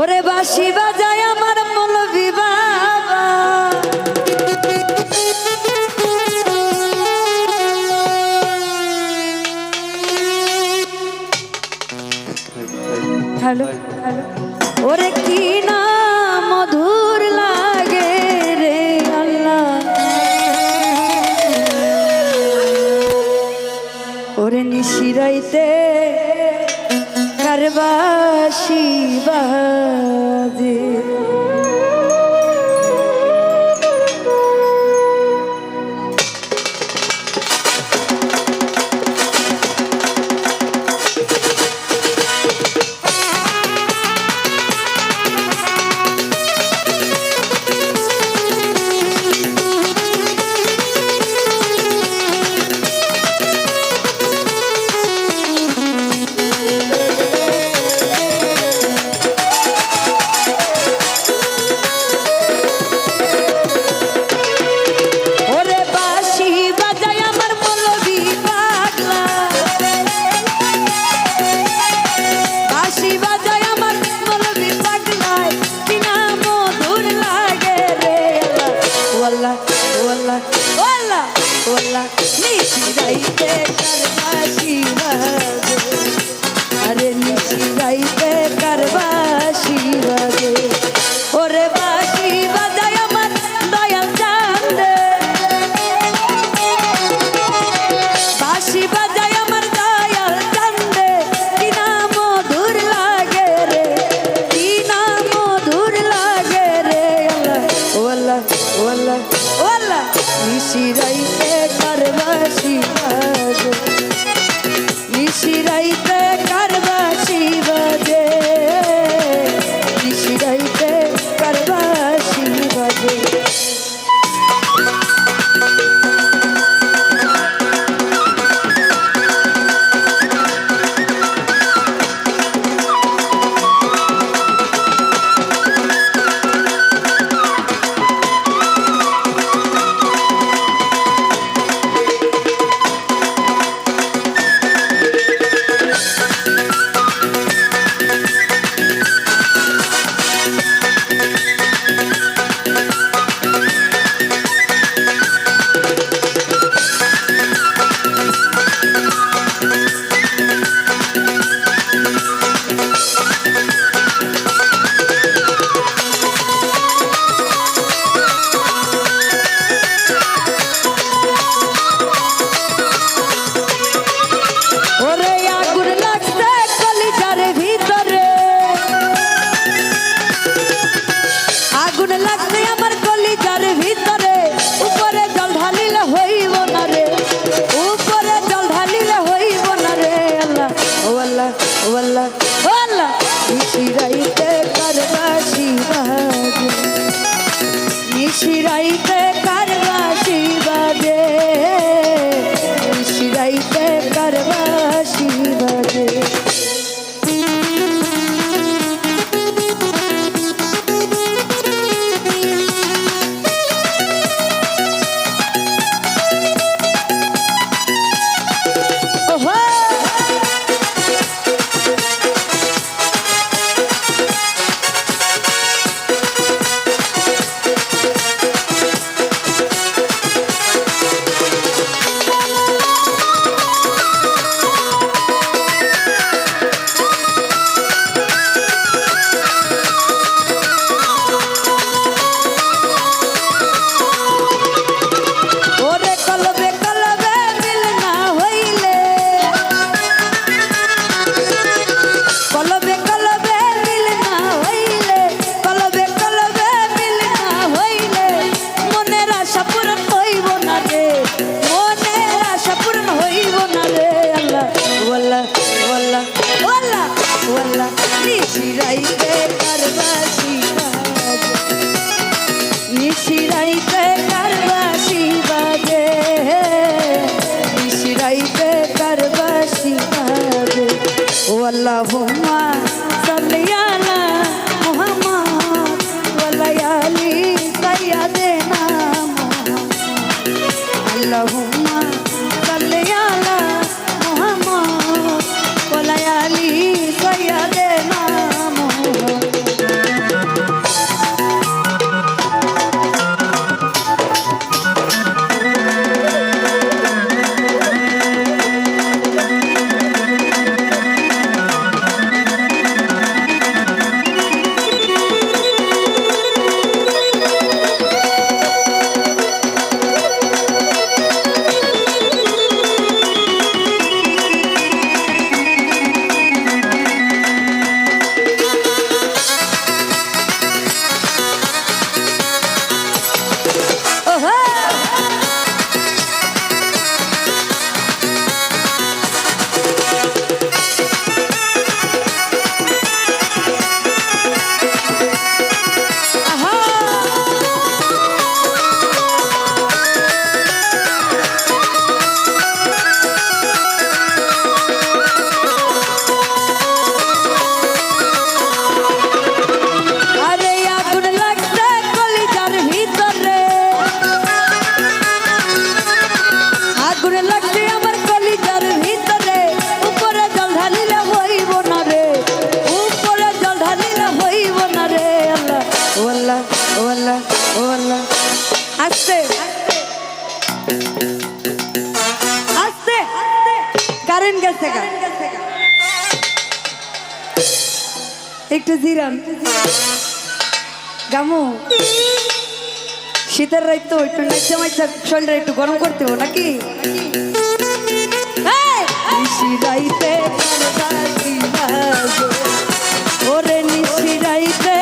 ওরে বাসি বাজায় আমার মলবি বাবা। Hello hello. ওরে কি না মধুর লাগে রে আল্লাহ। ওরে নিশিরাইতে তোমার বাসিবা শিশিরাইতে কারবাসী নিশিরাইতে করবা শিবাগ নিশিরাইতে গাইবে করবা সিতারে ও একটু জিরান গামু, শীতের রাত তো একটু শরীর একটু গরম করতে হবে নাকি? ওরে নিশি রাইতে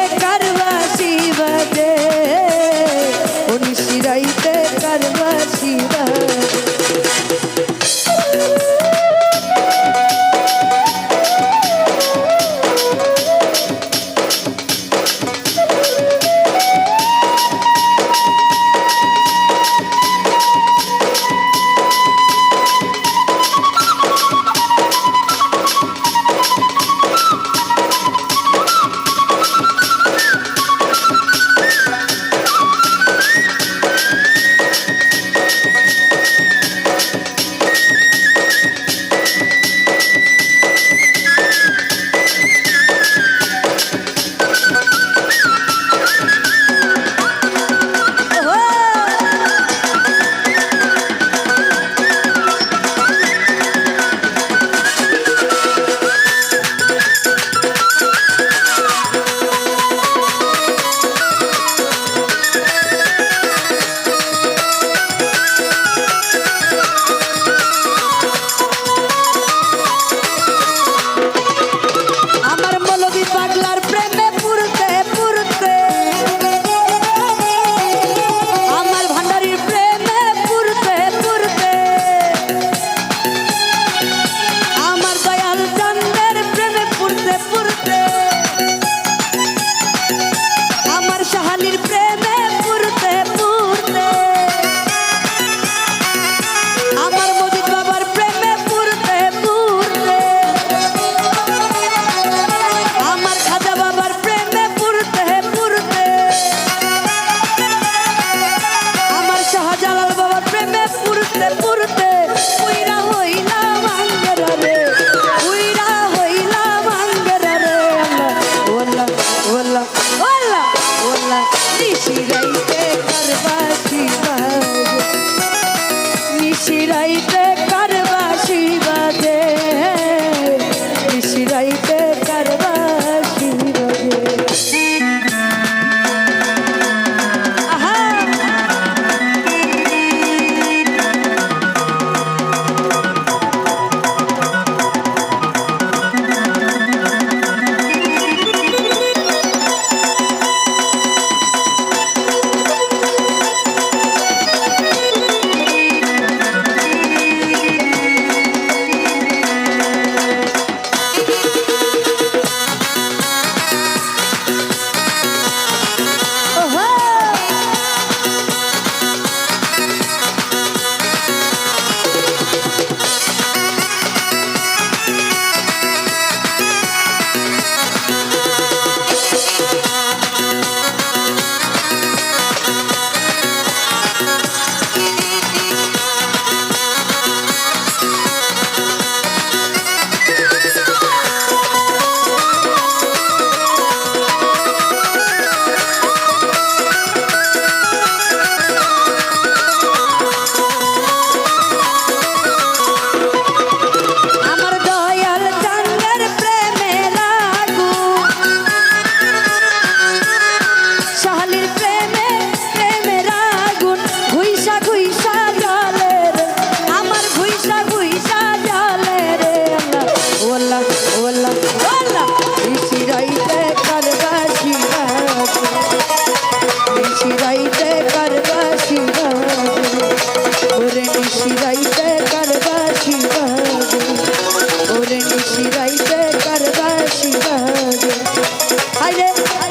yeah.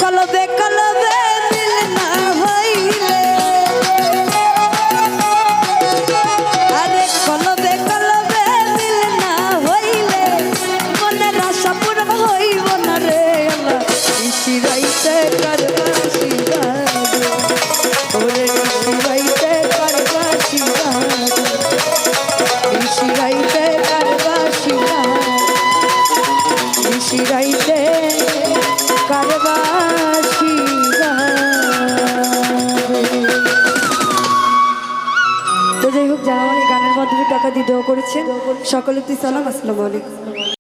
করেছেন। সকলের তুই সালাম আসসালামু আলাইকুম।